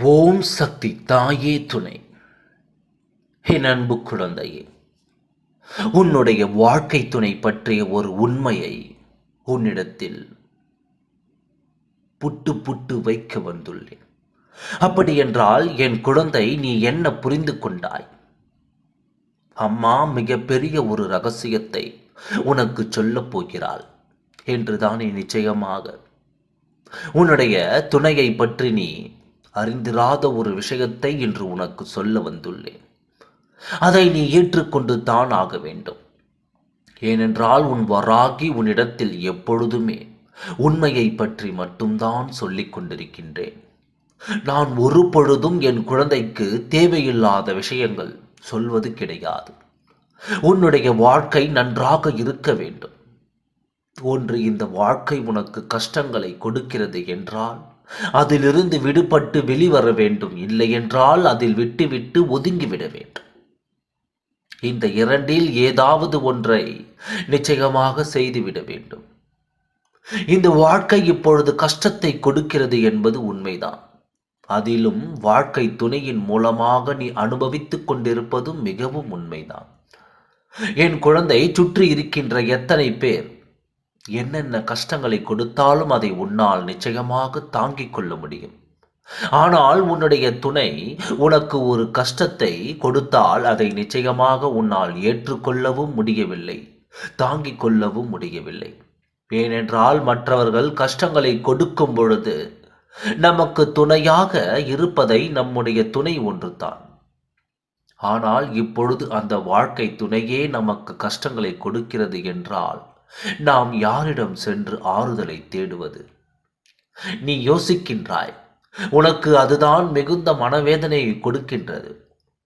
ஓம் சக்தி தாயே துணை. என் அன்பு குழந்தையே உன்னுடைய வாழ்க்கை துணை பற்றிய ஒரு உண்மையை உன்னிடத்தில் புட்டு புட்டு வைக்க வந்துள்ளேன். அப்படி என்றால் என் குழந்தை நீ என்ன புரிந்து கொண்டாய்? அம்மா மிகப்பெரிய ஒரு ரகசியத்தை உனக்கு சொல்லப் போகிறாள் என்றுதான் நிச்சயமாக. உன்னுடைய துணையை பற்றி நீ அறிந்திராத ஒரு விஷயத்தை இன்று உனக்கு சொல்ல வந்துள்ளேன். அதை நீ ஏற்றுக்கொண்டு தான் ஆக வேண்டும். ஏனென்றால் உன் வராகி உன்னிடத்தில் எப்பொழுதுமே உண்மையை பற்றி மட்டும்தான் சொல்லிக் கொண்டிருக்கின்றேன். நான் ஒரு பொழுதும் என் குழந்தைக்கு தேவையில்லாத விஷயங்கள் சொல்வது கிடையாது. உன்னுடைய வாழ்க்கை நன்றாக இருக்க வேண்டும். ஒன்று இந்த வாழ்க்கை உனக்கு கஷ்டங்களை கொடுக்கிறது என்றால் அதிலிருந்து விடுபட்டு வெளிவர வேண்டும். இல்லை என்றால் அதில் விட்டுவிட்டு ஒதுங்கிவிட வேண்டும். இந்த இரண்டில் ஏதாவது ஒன்றை நிச்சயமாக செய்துவிட வேண்டும். இந்த வாழ்க்கை இப்பொழுது கஷ்டத்தை கொடுக்கிறது என்பது உண்மைதான். அதிலும் வாழ்க்கை துணையின் மூலமாக நீ அனுபவித்துக் கொண்டிருப்பதும் மிகவும் உண்மைதான். என் குழந்தை சுற்றி இருக்கின்ற எத்தனை பேர் என்னென்ன கஷ்டங்களை கொடுத்தாலும் அதை உன்னால் நிச்சயமாக தாங்கிக் கொள்ள முடியும். ஆனால் உன்னுடைய துணை உனக்கு ஒரு கஷ்டத்தை கொடுத்தால் அதை நிச்சயமாக உன்னால் ஏற்றுக்கொள்ளவும் முடியவில்லை தாங்கிக் கொள்ளவும் முடியவில்லை. ஏனென்றால் மற்றவர்கள் கஷ்டங்களை கொடுக்கும் பொழுது நமக்கு துணையாக இருப்பதை நம்முடைய துணை ஒன்றுதான். ஆனால் இப்பொழுது அந்த வாழ்க்கை துணையே நமக்கு கஷ்டங்களை கொடுக்கிறது என்றால் நாம் யாரிடம் சென்று ஆறுதலை தேடுவது? நீ யோசிக்கின்றாய் உனக்கு அதுதான் மிகுந்த மனவேதனையை கொடுக்கின்றது.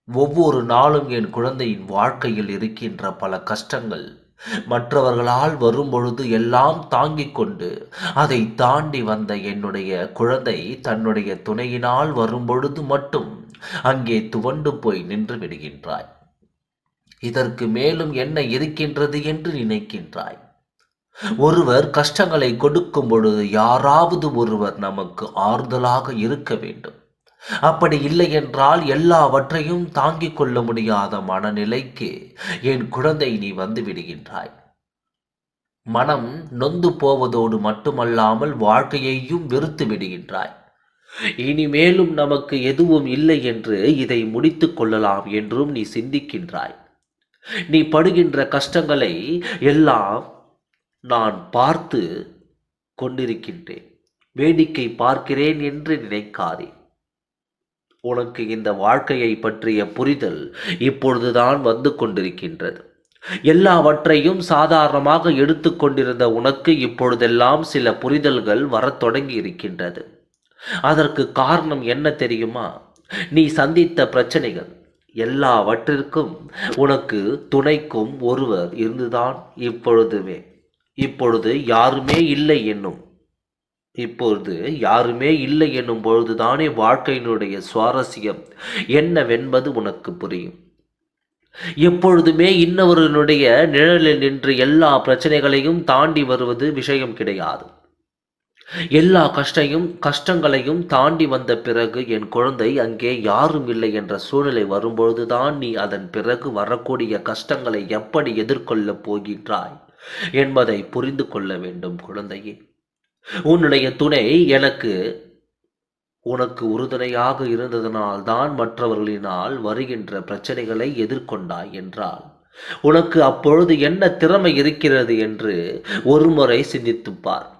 ஒவ்வொரு நாளும் என் குழந்தையின் வாழ்க்கையில் இருக்கின்ற பல கஷ்டங்கள் மற்றவர்களால் வரும்பொழுது எல்லாம் தாங்கிக் கொண்டு அதை தாண்டி வந்த என்னுடைய குழந்தை தன்னுடைய துணையினால் வரும்பொழுது மட்டும் அங்கே துவண்டு போய் நின்று விடுகின்றாய். இதற்கு மேலும் என்ன இருக்கின்றது என்று நினைக்கின்றாய். ஒருவர் கஷ்டங்களை கொடுக்கும் பொழுது யாராவது ஒருவர் நமக்கு ஆறுதலாக இருக்க வேண்டும். அப்படி இல்லை என்றால் எல்லாவற்றையும் தாங்கிக் கொள்ள முடியாத மனநிலைக்கு என் குழந்தை நீ வந்து விடுகின்றாய். மனம் நொந்து போவதோடு மட்டுமல்லாமல் வாழ்க்கையையும் வெறுத்து விடுகின்றாய். இனிமேலும் நமக்கு எதுவும் இல்லை என்று இதை முடித்து கொள்ளலாம் என்றும் நீ சிந்திக்கின்றாய். நீ படுகின்ற கஷ்டங்களை எல்லாம் நான் பார்த்து கொண்டிருக்கின்றேன். வேடிக்கை பார்க்கிறேன் என்று நினைக்காதே. உனக்கு இந்த வாழ்க்கையை பற்றிய புரிதல் இப்பொழுதுதான் வந்து கொண்டிருக்கின்றது. எல்லாவற்றையும் சாதாரணமாக எடுத்துக்கொண்டிருந்த உனக்கு இப்பொழுதெல்லாம் சில புரிதல்கள் வரத் தொடங்கி இருக்கின்றது. அதற்கு காரணம் என்ன தெரியுமா? நீ சந்தித்த பிரச்சனைகள் எல்லாவற்றிற்கும் உனக்கு துணைக்கும் ஒருவர் இருந்துதான் இப்பொழுதுமே. இப்பொழுது யாருமே இல்லை என்னும். இப்பொழுது யாருமே இல்லை என்னும் பொழுதுதானே வாழ்க்கையினுடைய சுவாரஸ்யம் என்னவென்பது உனக்கு புரியும். எப்பொழுதுமே இன்னொருனுடைய நிழலில் நின்று எல்லா பிரச்சனைகளையும் தாண்டி வருவது விஷயம் கிடையாது. எல்லா கஷ்டையும் கஷ்டங்களையும் தாண்டி வந்த பிறகு என் குழந்தை அங்கே யாரும் இல்லை என்ற சூழ்நிலை வரும்பொழுதுதான் நீ அதன் பிறகு வரக்கூடிய கஷ்டங்களை எப்படி எதிர்கொள்ளப் போகின்றாய்? என்பதை புரிந்து கொள்ள வேண்டும் குழந்தையே. உன்னுடைய துணை எனக்கு உனக்கு உறுதுணையாக இருந்ததனால் தான் மற்றவர்களினால் வருகின்ற பிரச்சனைகளை எதிர்கொண்டாய் என்றால் உனக்கு அப்பொழுது என்ன திறமை இருக்கிறது என்று ஒருமுறை சிந்தித்துப்பார்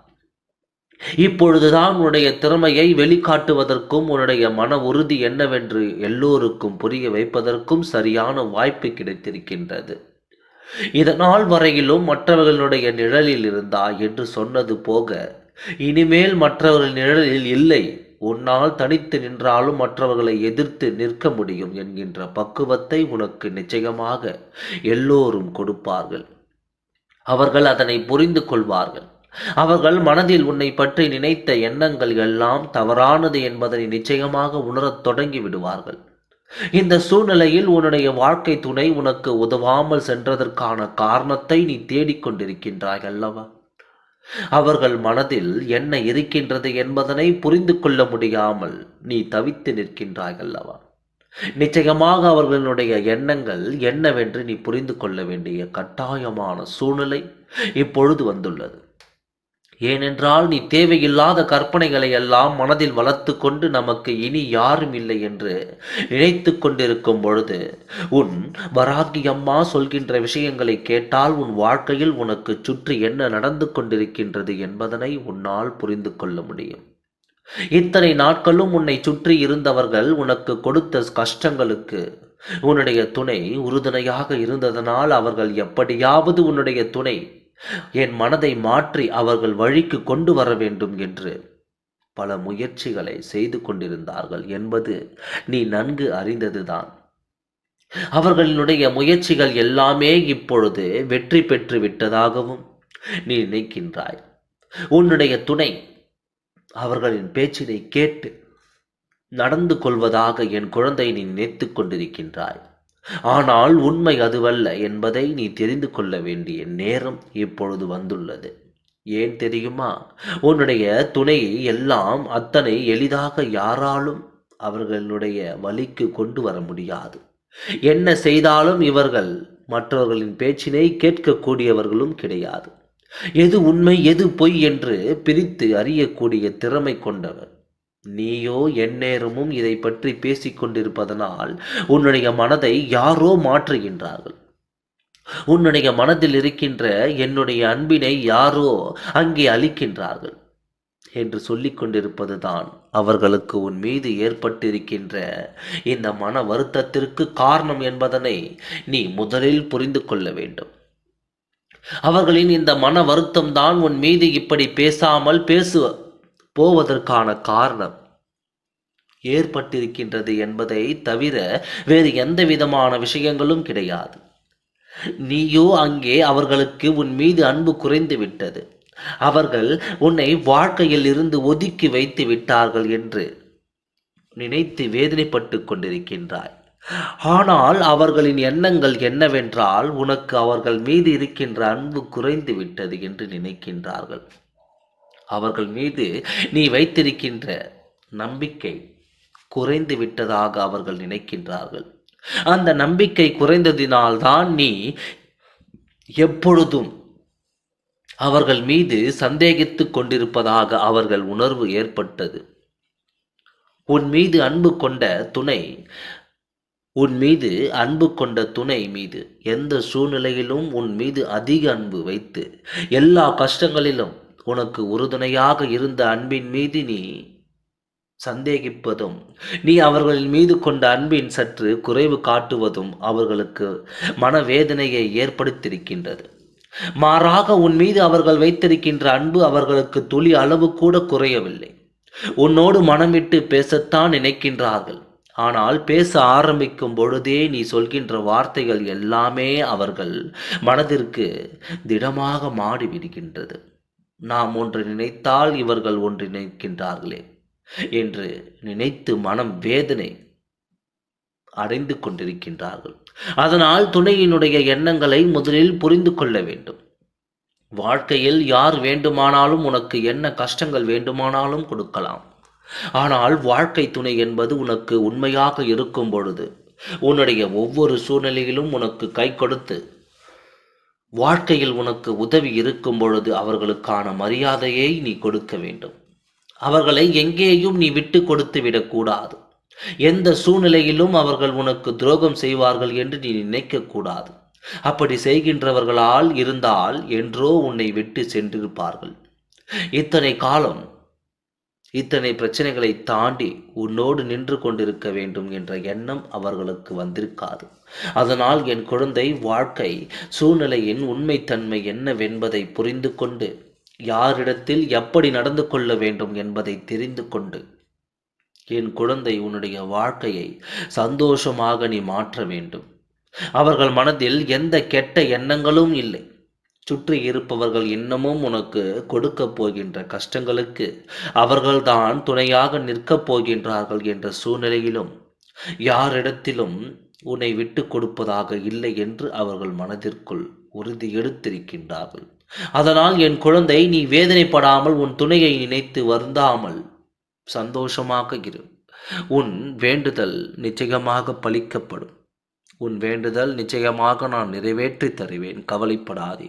இப்பொழுதுதான் உன்னுடைய திறமையை வெளிக்காட்டுவதற்கும் உன்னுடைய மன உறுதி என்னவென்று எல்லோருக்கும் புரிய வைப்பதற்கும் சரியான வாய்ப்பு கிடைத்திருக்கின்றது. இதனால் வரையிலும் மற்றவர்களுடைய நிழலில் இருந்தா என்று சொன்னது போக இனிமேல் மற்றவர்கள் நிழலில் இல்லை. உன்னால் தனித்து நின்றாலும் மற்றவர்களை எதிர்த்து நிற்க முடியும் என்கின்ற பக்குவத்தை உனக்கு நிச்சயமாக எல்லோரும் கொடுப்பார்கள். அவர்கள் அதனை புரிந்து கொள்வார்கள். அவர்கள் மனதில் உன்னை பற்றி நினைத்த எண்ணங்கள் எல்லாம் தவறானது என்பதனை நிச்சயமாக உணரத் தொடங்கி விடுவார்கள். இந்த சூழ்நிலையில் உன்னுடைய வாழ்க்கை துணை உனக்கு உதவாமல் சென்றதற்கான காரணத்தை நீ தேடிக்கொண்டிருக்கின்றாய் அல்லவா? அவர்கள் மனதில் என்ன இருக்கின்றது என்பதனை புரிந்து கொள்ள முடியாமல் நீ தவித்து நிற்கின்றாய் அல்லவா? நிச்சயமாக அவர்களுடைய எண்ணங்கள் என்னவென்று நீ புரிந்து கொள்ள வேண்டிய கட்டாயமான சூழ்நிலை இப்பொழுது வந்துள்ளது. ஏனென்றால் நீ தேவையில்லாத கற்பனைகளை எல்லாம் மனதில் வளர்த்து கொண்டு நமக்கு இனி யாரும் இல்லை என்று நினைத்து கொண்டிருக்கும் பொழுது உன் வராகி அம்மா சொல்கின்ற விஷயங்களை கேட்டால் உன் வாழ்க்கையில் உனக்கு சுற்றி என்ன நடந்து கொண்டிருக்கின்றது என்பதனை உன்னால் புரிந்து கொள்ள முடியும். இத்தனை நாட்களும் உன்னை சுற்றி இருந்தவர்கள் உனக்கு கொடுத்த கஷ்டங்களுக்கு உன்னுடைய துணை உறுதுணையாக இருந்ததனால் அவர்கள் எப்படியாவது உன்னுடைய துணை என் மனதை மாற்றி அவர்கள் வழிக்கு கொண்டு வர வேண்டும் என்று பல முயற்சிகளை செய்து கொண்டிருந்தார்கள் என்பது நீ நன்கு அறிந்ததுதான். அவர்களினுடைய முயற்சிகள் எல்லாமே இப்பொழுது வெற்றி பெற்று விட்டதாகவும் நீ நினைக்கின்றாய். உன்னுடைய துணை அவர்களின் பேச்சினை கேட்டு நடந்து கொள்வதாக என் குழந்தை நீ நினைத்து கொண்டிருக்கின்றாய். ஆனால் உண்மை அதுவல்ல என்பதை நீ தெரிந்து கொள்ள வேண்டிய நேரம் இப்பொழுது வந்துள்ளது. ஏன் தெரியுமா? உன்னுடைய துணையை எல்லாம் அத்தனை எளிதாக யாராலும் அவர்களுடைய வழிக்கு கொண்டு வர முடியாது. என்ன செய்தாலும் இவர்கள் மற்றவர்களின் பேச்சினை கேட்கக்கூடியவர்களும் கிடையாது. எது உண்மை எது பொய் என்று பிரித்து அறியக்கூடிய திறமை கொண்டவர். நீயோ எந்நேரமும் இதை பற்றி பேசிக்கொண்டிருப்பதனால் உன்னுடைய மனதை யாரோ மாற்றுகின்றார்கள். உன்னுடைய மனதில் இருக்கின்ற என்னுடைய அன்பினை யாரோ அங்கே அளிக்கின்றார்கள் என்று சொல்லிக் கொண்டிருப்பதுதான் அவர்களுக்கு உன் மீது ஏற்பட்டிருக்கின்ற இந்த மன வருத்தத்திற்கு காரணம் என்பதனை நீ முதலில் புரிந்து கொள்ள வேண்டும். அவர்களின் இந்த மன வருத்தம் தான் உன் மீது இப்படி பேசாமல் பேசுவ போவதற்கான காரணம் ஏற்பட்டிருக்கின்றது என்பதை தவிர வேறு எந்த விதமான விஷயங்களும் கிடையாது. நீயோ அங்கே அவர்களுக்கு உன் மீது அன்பு குறைந்து விட்டது. அவர்கள் உன்னை வாழ்க்கையில் இருந்து ஒதுக்கி வைத்து விட்டார்கள் என்று நினைத்து வேதனைப்பட்டு கொண்டிருக்கின்றாய். ஆனால் அவர்களின் எண்ணங்கள் என்னவென்றால் உனக்கு அவர்கள் மீது இருக்கின்ற அன்பு குறைந்து விட்டது என்று நினைக்கின்றார்கள். அவர்கள் மீது நீ வைத்திருக்கின்ற நம்பிக்கை குறைந்து விட்டதாக அவர்கள் நினைக்கின்றார்கள். அந்த நம்பிக்கை குறைந்ததினால்தான் நீ எப்பொழுதும் அவர்கள் மீது சந்தேகித்துக் கொண்டிருப்பதாக அவர்கள் உணர்வு ஏற்பட்டது. உன் மீது அன்பு கொண்ட துணை உன் மீது அன்பு கொண்ட துணை மீது எந்த சூழ்நிலையிலும் உன் மீது அதிக அன்பு வைத்து எல்லா கஷ்டங்களிலும் உனக்கு உறுதுணையாக இருந்த அன்பின் மீது நீ சந்தேகிப்பதும் நீ அவர்களின் மீது கொண்ட அன்பின் சற்று குறைவு காட்டுவதும் அவர்களுக்கு மனவேதனையை ஏற்படுத்தியிருக்கின்றது. மாறாக உன் மீது அவர்கள் வைத்திருக்கின்ற அன்பு அவர்களுக்கு துளி அளவு கூட குறையவில்லை. உன்னோடு மனமிட்டு பேசத்தான் நினைக்கின்றார்கள். ஆனால் பேச ஆரம்பிக்கும் பொழுதே நீ சொல்கின்ற வார்த்தைகள் எல்லாமே அவர்கள் மனதிற்கு திடமாக மாடிவிடுகின்றது நாம் ஒன்று நினைத்தால் இவர்கள் ஒன்று நினைக்கின்றார்களே என்று நினைத்து மனம் வேதனை அடைந்து கொண்டிருக்கின்றார்கள். அதனால் துணையினுடைய எண்ணங்களை முதலில் புரிந்து கொள்ள வேண்டும். வாழ்க்கையில் யார் வேண்டுமானாலும் உனக்கு என்ன கஷ்டங்கள் வேண்டுமானாலும் கொடுக்கலாம். ஆனால் வாழ்க்கை துணை என்பது உனக்கு உண்மையாக இருக்கும் பொழுது உன்னுடைய ஒவ்வொரு சூழ்நிலையிலும் உனக்கு கை கொடுத்து வாழ்க்கையில் உனக்கு உதவி இருக்கும் பொழுது அவர்களுக்கான மரியாதையை நீ கொடுக்க வேண்டும். அவர்களை எங்கேயும் நீ விட்டு கொடுத்து விடக்கூடாது எந்த சூழ்நிலையிலும் அவர்கள் உனக்கு துரோகம் செய்வார்கள் என்று நீ நினைக்கக்கூடாது அப்படி செய்கின்றவர்களால் இருந்தால் என்றோ உன்னை விட்டு சென்றிருப்பார்கள். இத்தனை காலம் இத்தனை பிரச்சனைகளை தாண்டி உன்னோடு நின்று கொண்டிருக்க வேண்டும் என்ற எண்ணம் அவர்களுக்கு வந்திருக்காது. அதனால் என் குழந்தை வாழ்க்கை சூழ்நிலையின் உண்மைத்தன்மை என்னவென்பதை புரிந்து கொண்டு யாரிடத்தில் எப்படி நடந்து கொள்ள வேண்டும் என்பதை தெரிந்து கொண்டு என் குழந்தை உன்னுடைய வாழ்க்கையை சந்தோஷமாக நீ மாற்ற வேண்டும். அவர்கள் மனதில் எந்த கெட்ட எண்ணங்களும் இல்லை. சுற்றி இருப்பவர்கள் இன்னமும் உனக்கு கொடுக்க போகின்ற கஷ்டங்களுக்கு அவர்கள்தான் துணையாக நிற்கப் போகின்றார்கள் என்ற சூழ்நிலையிலும் யாரிடத்திலும் உன்னை விட்டு கொடுப்பதாக இல்லை என்று அவர்கள் மனதிற்குள் உறுதி எடுத்திருக்கின்றார்கள். அதனால் என் குழந்தை நீ வேதனைப்படாமல் உன் துணையை நினைத்து வருந்தாமல் சந்தோஷமாக இரு. உன் வேண்டுதல் நிச்சயமாக பலிக்கப்படும் உன் வேண்டுதல் நிச்சயமாக நான் நிறைவேற்றி தருவேன். கவலைப்படாதே.